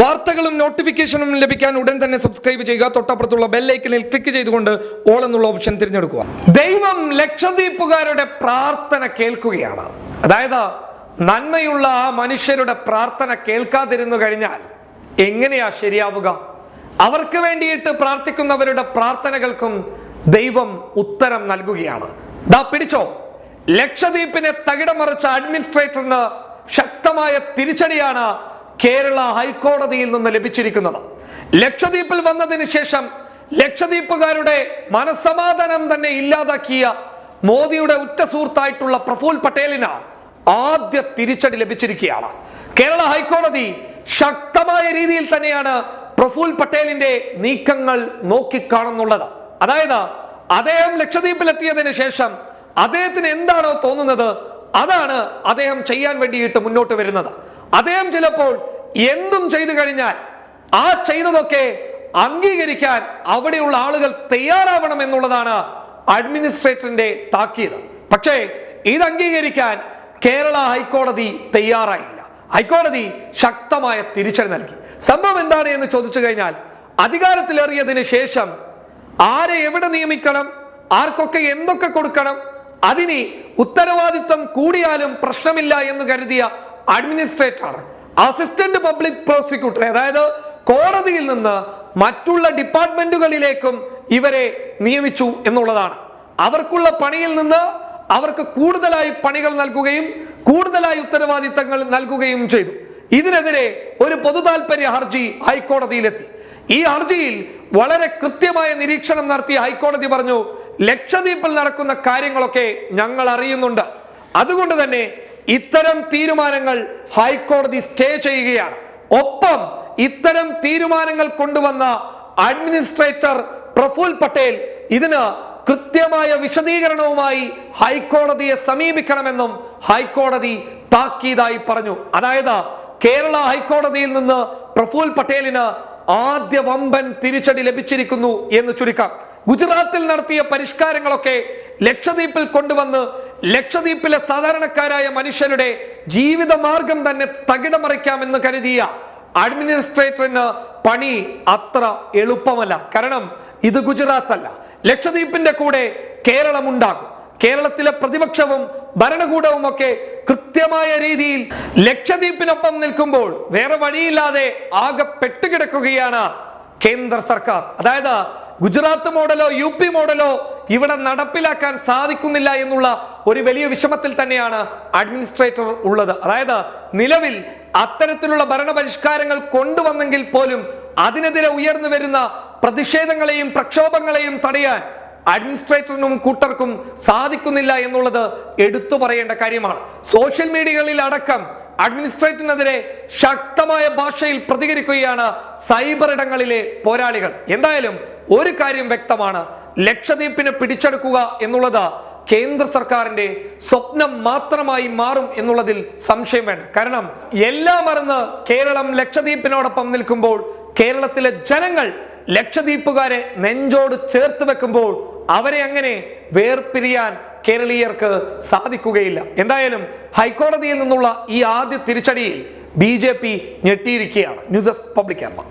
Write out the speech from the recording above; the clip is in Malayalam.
വാർത്തകളും നോട്ടിഫിക്കേഷനും ലഭിക്കാൻ ഉടൻ തന്നെ സബ്സ്ക്രൈബ് ചെയ്യുക. തൊട്ടപ്പുറത്തുള്ള ബെല്ലൈക്കനിൽ ക്ലിക്ക് ചെയ്തുകൊണ്ട് ഓൾ എന്നുള്ള ഓപ്ഷൻ തിരഞ്ഞെടുക്കുക. ദൈവം ലക്ഷദ്വീപുകാരുടെ പ്രാർത്ഥന കേൾക്കുകയാണ്. അതായത് നന്മയുള്ള ആ മനുഷ്യരുടെ പ്രാർത്ഥന കേൾക്കാതിരുന്നു കഴിഞ്ഞാൽ എങ്ങനെയാ ശരിയാവുക? അവർക്ക് വേണ്ടിയിട്ട് പ്രാർത്ഥിക്കുന്നവരുടെ പ്രാർത്ഥനകൾക്കും ദൈവം ഉത്തരം നൽകുകയാണ്. ദാ പിടിച്ചോ? ലക്ഷദ്വീപിനെ തകിടമറിച്ച അഡ്മിനിസ്ട്രേറ്ററിന് ശക്തമായ തിരിച്ചടിയാണ് കേരള ഹൈക്കോടതിയിൽ നിന്ന് ലഭിച്ചിരിക്കുന്നത്. ലക്ഷദ്വീപിൽ വന്നതിന് ശേഷം ലക്ഷദ്വീപുകാരുടെ മനസമാധാനം തന്നെ ഇല്ലാതാക്കിയ മോദിയുടെ ഉറ്റ സുഹൃത്തായിട്ടുള്ള പ്രഫുൽ പട്ടേലിന് ആദ്യ തിരിച്ചടി ലഭിച്ചിരിക്കുകയാണ്. കേരള ഹൈക്കോടതി ശക്തമായ രീതിയിൽ തന്നെയാണ് പ്രഫുൽ പട്ടേലിന്റെ നീക്കങ്ങൾ നോക്കിക്കാണുന്നുള്ളത്. അതായത് അദ്ദേഹം ലക്ഷദ്വീപിലെത്തിയതിനു ശേഷം അദ്ദേഹത്തിന് എന്താണോ തോന്നുന്നത് അതാണ് അദ്ദേഹം ചെയ്യാൻ വേണ്ടിയിട്ട് മുന്നോട്ട് വരുന്നത്. അദ്ദേഹം ചിലപ്പോൾ എന്തും ചെയ്തു കഴിഞ്ഞാൽ ആ ചെയ്തതൊക്കെ അംഗീകരിക്കാൻ അവിടെയുള്ള ആളുകൾ തയ്യാറാവണം എന്നുള്ളതാണ് അഡ്മിനിസ്ട്രേറ്ററിന്റെ താക്കീത്. പക്ഷേ ഇത് അംഗീകരിക്കാൻ കേരള ഹൈക്കോടതി തയ്യാറായില്ല. ഹൈക്കോടതി ശക്തമായ തിരിച്ചടി നൽകി. സംഭവം എന്താണ് എന്ന് ചോദിച്ചു കഴിഞ്ഞാൽ അധികാരത്തിലേറിയതിനു ശേഷം ആരെ എവിടെ നിയമിക്കണം ആർക്കൊക്കെ എന്തൊക്കെ കൊടുക്കണം അതിന് ഉത്തരവാദിത്വം കൂടിയാലും പ്രശ്നമില്ല എന്ന് കരുതിയ അഡ്മിനിസ്ട്രേറ്റർ അസിസ്റ്റന്റ് പബ്ലിക് പ്രോസിക്യൂട്ടർ അതായത് കോടതിയിൽ നിന്ന് മറ്റുള്ള ഡിപ്പാർട്ട്മെന്റുകളിലേക്കും ഇവരെ നിയമിച്ചു എന്നുള്ളതാണ്. അവർക്കുള്ള പണിയിൽ നിന്ന് അവർക്ക് കൂടുതലായി പണികൾ നൽകുകയും കൂടുതലായി ഉത്തരവാദിത്തങ്ങൾ നൽകുകയും ചെയ്തു. ഇതിനെതിരെ ഒരു പൊതു താൽപര്യ ഹർജി ഹൈക്കോടതിയിലെത്തി. ഈ ഹർജിയിൽ വളരെ കൃത്യമായ നിരീക്ഷണം നടത്തിയ ഹൈക്കോടതി പറഞ്ഞു ലക്ഷദ്വീപിൽ നടക്കുന്ന കാര്യങ്ങളൊക്കെ ഞങ്ങൾ അറിയുന്നുണ്ട്. അതുകൊണ്ട് തന്നെ ഇത്തരം തീരുമാനങ്ങൾ ഹൈക്കോടതി സ്റ്റേ ചെയ്യുകയാണ്. ഒപ്പം ഇത്തരം തീരുമാനങ്ങൾ കൊണ്ടുവന്ന അഡ്മിനിസ്ട്രേറ്റർ പ്രഫുൽ പട്ടേൽ ഇതിന് കൃത്യമായ വിശദീകരണവുമായി ഹൈക്കോടതിയെ സമീപിക്കണമെന്നും ഹൈക്കോടതി താക്കീതായി പറഞ്ഞു. അതായത് കേരള ഹൈക്കോടതിയിൽ നിന്ന് പ്രഫുൽ പട്ടേലിന് ആദ്യ വമ്പൻ തിരിച്ചടി ലഭിച്ചിരിക്കുന്നു എന്ന് ചുരുക്കാം. ഗുജറാത്തിൽ നടത്തിയ പരിഷ്കാരങ്ങളൊക്കെ ലക്ഷദ്വീപിൽ കൊണ്ടുവന്ന് ലക്ഷദ്വീപിലെ സാധാരണക്കാരായ മനുഷ്യരുടെ ജീവിത മാർഗം തന്നെ തകിടമറിക്കാമെന്ന് കരുതിയ അഡ്മിനിസ്ട്രേറ്ററിന് പണി അത്ര എളുപ്പമല്ല. കാരണം ഇത് ഗുജറാത്ത് അല്ല ലക്ഷദ്വീപിന്റെ കൂടെ കേരളം ഉണ്ടാകും കേരളത്തിലെ പ്രതിപക്ഷവും ഭരണകൂടവും ഒക്കെ കൃത്യമായ രീതിയിൽ ലക്ഷദ്വീപിനൊപ്പം നിൽക്കുമ്പോൾ വേറെ വഴിയില്ലാതെ ആകെ പെട്ടുകിടക്കുകയാണ് കേന്ദ്ര സർക്കാർ. അതായത് ഗുജറാത്ത് മോഡലോ യു പി മോഡലോ ഇവിടെ നടപ്പിലാക്കാൻ സാധിക്കുന്നില്ല എന്നുള്ള ഒരു വലിയ വിഷമത്തിൽ തന്നെയാണ് അഡ്മിനിസ്ട്രേറ്റർ ഉള്ളത്. അതായത് നിലവിൽ അത്തരത്തിലുള്ള ഭരണപരിഷ്കാരങ്ങൾ കൊണ്ടുവന്നെങ്കിൽ പോലും അതിനെതിരെ ഉയർന്നു വരുന്ന പ്രതിഷേധങ്ങളെയും പ്രക്ഷോഭങ്ങളെയും തടയാൻ അഡ്മിനിസ്ട്രേറ്ററിനും കൂട്ടർക്കും സാധിക്കുന്നില്ല എന്നുള്ളത് എടുത്തു പറയേണ്ട കാര്യമാണ്. സോഷ്യൽ മീഡിയകളിൽ അടക്കം അഡ്മിനിസ്ട്രേറ്ററിനെതിരെ ശക്തമായ ഭാഷയിൽ പ്രതികരിക്കുകയാണ് സൈബർ ഇടങ്ങളിലെ പോരാളികൾ. എന്തായാലും ഒരു കാര്യം വ്യക്തമാണ്. ലക്ഷദ്വീപിനെ പിടിച്ചെടുക്കുക എന്നുള്ളത് കേന്ദ്ര സർക്കാരിന്റെ സ്വപ്നം മാത്രമായി മാറും എന്നുള്ളതിൽ സംശയം വേണ്ട. കാരണം എല്ലാം മറന്ന് കേരളം ലക്ഷദ്വീപിനോടൊപ്പം നിൽക്കുമ്പോൾ കേരളത്തിലെ ജനങ്ങൾ ലക്ഷദ്വീപുകാരെ നെഞ്ചോട് ചേർത്ത് വെക്കുമ്പോൾ അവരെ അങ്ങനെ വേർപിരിയാൻ കേരളീയർക്ക് സാധിക്കുകയില്ല. എന്തായാലും ഹൈക്കോടതിയിൽ നിന്നുള്ള ഈ ആദ്യ തിരിച്ചടിയിൽ B J P ഞെട്ടിയിരിക്കുകയാണ്. News desk public Kerala.